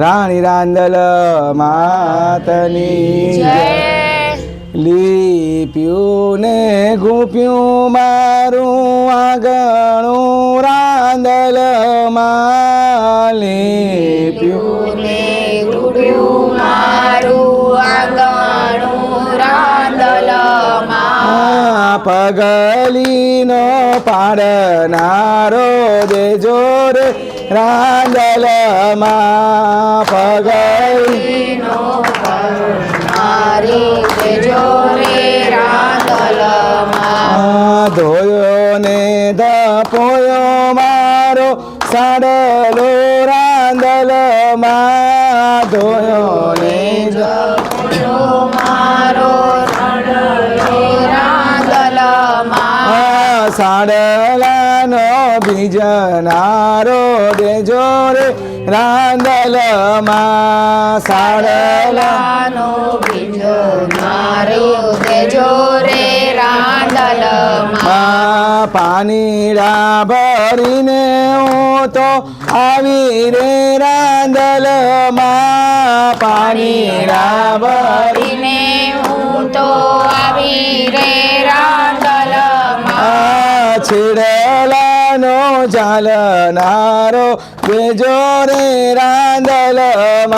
રાણી રાંદલ માતની જય. લીપ્યું ને ગુપ્યું મારું આગણું રાંદલ માલી. લીપ્યું ને ગુડ્યું મારું આંગણું રાંદલમાં પગલીનો પાડનારો રે રાંદલમાં પગલી નો મારી દેજો ધોયો ને ધપોયો મારો સાડલો રાંદલમાં ધોયો ને ધપોયો મારો રાંદલમાં આ સાડલાનો બીજનારો દેજો રે. રાંદલમાં સાડલા સાડલાનો બીજો મારું દેજો રે. રાંદલમાં માં પાણીડા ભરીને હું તો આવી રે. રાંદલમાં પાણીડા ભરી ભરીને હું તો આવી રે. રાંદલમાં આ છેડલાનો ચાલનારો બેજો રે રાંદલમાં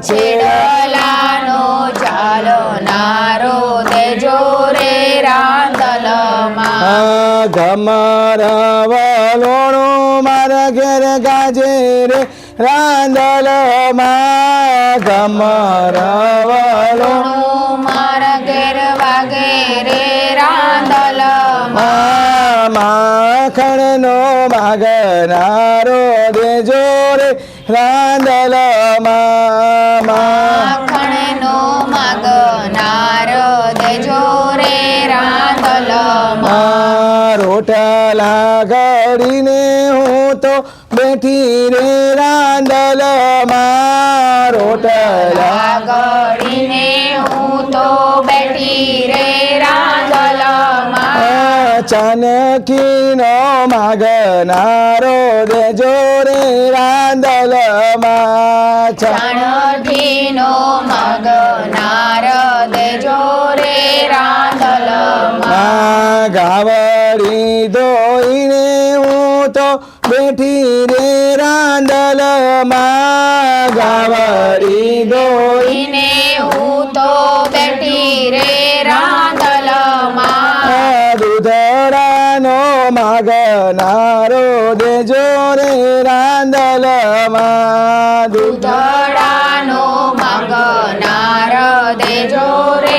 છેડલા છેડલાનો ચાલનારો દેજો રે રાંદલમાં. ગમરવલોણું મારા ઘેર ગાજે રે રાંદલમાં ગમરવલોણું માખણનો માગનારો દેજો રે રાંદલમાં માખણનો માગનારો દેજો રે રાંદલમાં રોટલા ઘડીને હું તો બેઠી રે રાંદલમાં રોટલા ચાનકીનો માગનારો દેજો રે રાંદલમાં ચાણ ચાણઠીનો મગનાર દેજો રે રાંદલમાં ગાવડી દોઈને હું તો બેઠી રે રાંદલમાં ગાવડી દોઈ માગનારો દેજો રે રાંદલમાં દૂધ દૂધડાનો મગનાર દેજો રે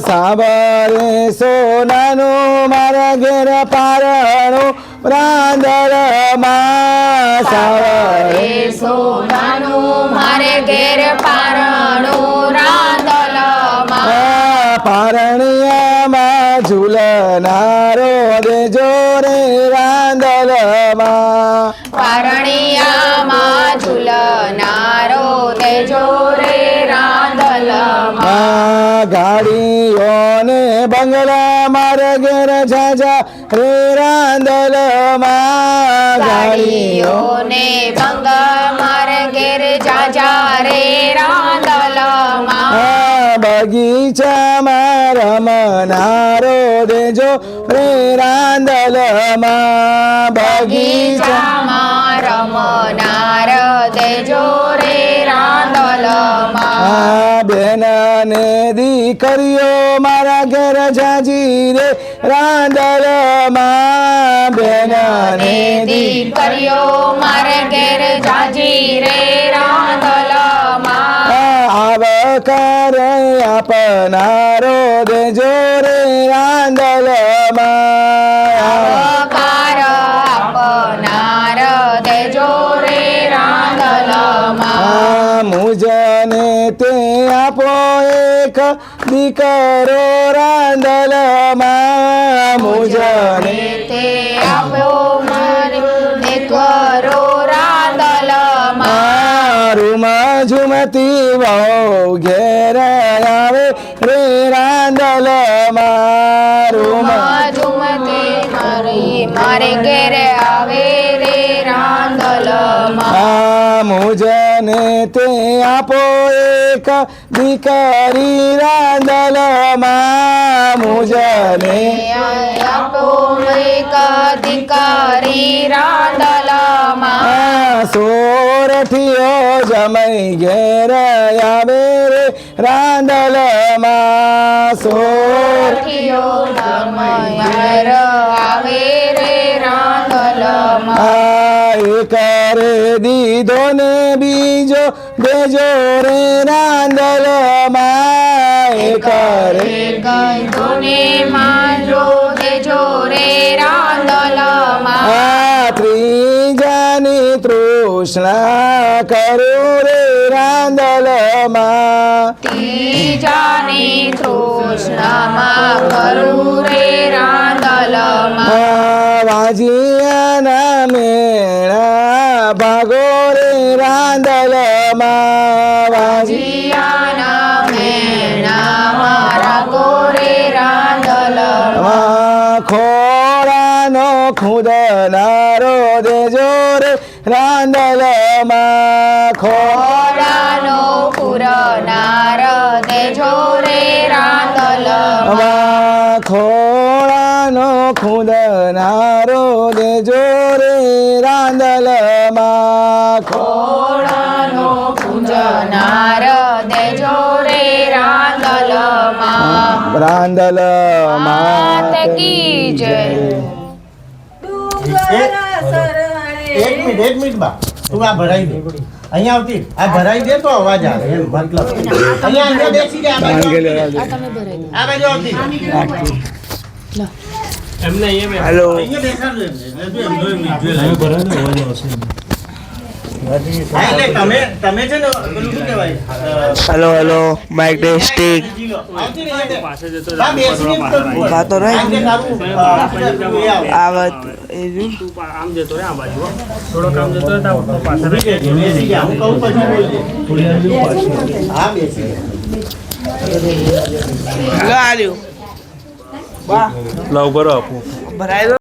સાબરે સોનાનું મારા ઘેર પારણું રાંદલમાં. સાવરે સાબરે સોનાનું ઝૂલનારો દેજો રે રાંદલમાં પારણિયામાં ઝૂલનારો દેજો રે રાંદલમાં ગાડીઓને બંગલા માર ઘેર જાજા રે રાંદલમાં ગાડીઓ ગાડીઓને ભંગ મારે ઘેર જાજા રે રાંદલમાં બગીચામાં દેજો રે રાંદલમાં બગીચા. બગીચામાં રમનાર રે રાંદલમાં દીકરીઓ મારા ઘેર જાજી રે. રાંદલમાં બેનાને દીકરીઓ મારે ઘેર જાજી રે રાંદલમાં આવકાર આપનારો દેજો. આપનાર રે મુજને તે આપો એક દીકરો રાંદલમાં મુજને તે આપો દીકરો રાંદલમાં ઝુમતી વહુ ઘેર આવે રે રાંદલમાં મારી ઘેરે આવે રે રાંદલમાં મને તે આપો એક દીકરી રાંદલમાં મુજને આપો એક દીકરી રાંદલમાં સોરઠિયો જમઈ ઘેર આવે રે રાંદલમાં સોર જમઈ ઘેર આવે આ કરે દીધો ને બીજો દેજો રે રાંદલમાં એ કરે. ને માજો દેજો રે રાંદલમાં આ ત્રીજાની તૃષ્ણા કરો રે રાંદલમાં ત્રીજાની તૃષ્ણામાં કરો રે રાંદલમાં આ વાજિયાના મેળા ભાગોરે રાંદલમાં વાજી જીયાના મેણા મારા ગોરે રાંદલમાં આ ખોળાનો ખુદનારો દેજો રે રાંદલમાં ખોળા ખોળાનો પૂજનાર દેજો રે રાંદલમાં. રાંદલમાં. માત કી જય. એક મિનિટ એક મિનિટ બા. તું આ ભરાઈ દે. અહીંયા આવતી આ ભરાઈ દે તો અવાજ આવે એમ મતલબ. અહીંયા અહીંયા બેસી જા આ બાજુ આ બાજુ આવતી. હેલો. અહીંયા બેસાડજો એમને. જો એમ જો એમ. હા, એટલે તમે તમે હેલો હેલો માઇક ટેસ્ટિંગ ખાતો રહે. આવત આમ જતો રે આ બાજુ હો. થોડોક જતો રે તો પાછળ ઊભી રહેજે, બેસી જા. હું કહું પછી હા બેસી જા. લાવ બરો આપું ભરાય